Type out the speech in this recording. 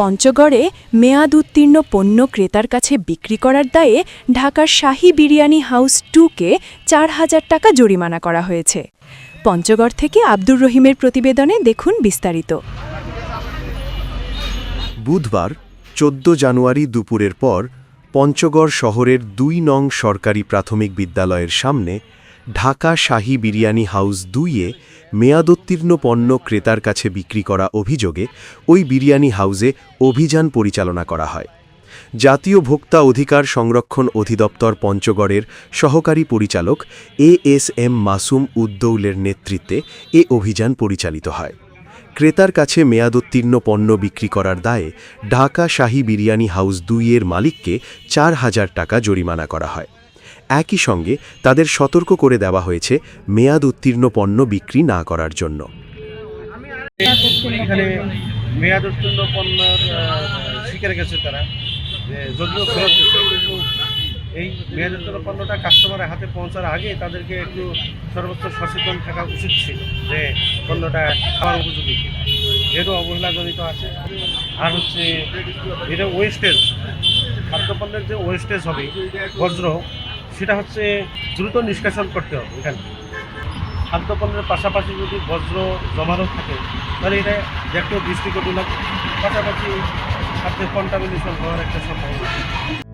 পঞ্চগড়ে মেয়াদ উত্তীর্ণ পণ্য ক্রেতার কাছে বিক্রি করার দায়ে ঢাকার শাহী বিরিয়ানি হাউস টুকে চার হাজার টাকা জরিমানা করা হয়েছে। পঞ্চগড় থেকে আব্দুর রহিমের প্রতিবেদনে দেখুন বিস্তারিত। বুধবার, চোদ্দ জানুয়ারি দুপুরের পর পঞ্চগড় শহরের দুই নং সরকারি প্রাথমিক বিদ্যালয়ের সামনে ঢাকা শাহী বিরিয়ানি হাউস দুইয়ে মেয়াদোত্তীর্ণ পণ্য ক্রেতার কাছে বিক্রি করা অভিযোগে ওই বিরিয়ানি হাউসে অভিযান পরিচালনা করা হয়। জাতীয় ভোক্তা অধিকার সংরক্ষণ অধিদপ্তর পঞ্চগড়ের সহকারী পরিচালক এ এস এম মাসুম উদ্দৌলের নেতৃত্বে এ অভিযান পরিচালিত হয়। ক্রেতার কাছে মেয়াদোত্তীর্ণ পণ্য বিক্রি করার দায়ে ঢাকা শাহী বিরিয়ানি হাউস দুইয়ের মালিককে চার হাজার টাকা জরিমানা করা হয়। একই সঙ্গে তাদের সতর্ক করে দেওয়া হয়েছে মেয়াদ উত্তীর্ণ পণ্য বিক্রি না করার জন্য। মেয়াদ উত্তীর্ণ গেছে তারা যদিও এই মেয়াদ উত্তীর্ণ পণ্যটা কাস্টমারের হাতে পৌঁছার আগে তাদেরকে একটু সর্বোচ্চ সচেতন থাকা উচিত ছিল যে পণ্যটা খাওয়ার উপযোগী কিনা। যেহেতু অবহেলাজনিত আছে, আর হচ্ছে এটা ওয়েস্টেজ খাদ্যপণ্যের যে ওয়েস্টেজ হবে, বজ্র সেটা হচ্ছে দ্রুত নিষ্কাশন করতে হবে এখানে। খাদ্যপণ্যের পাশাপাশি যদি বজ্র জমানো থাকে, তাহলে এটা দেখতেও দৃষ্টিকটু লাগে। পাশাপাশি খাদ্যের কন্টামিনেশন হওয়ার একটা সম্ভাবনা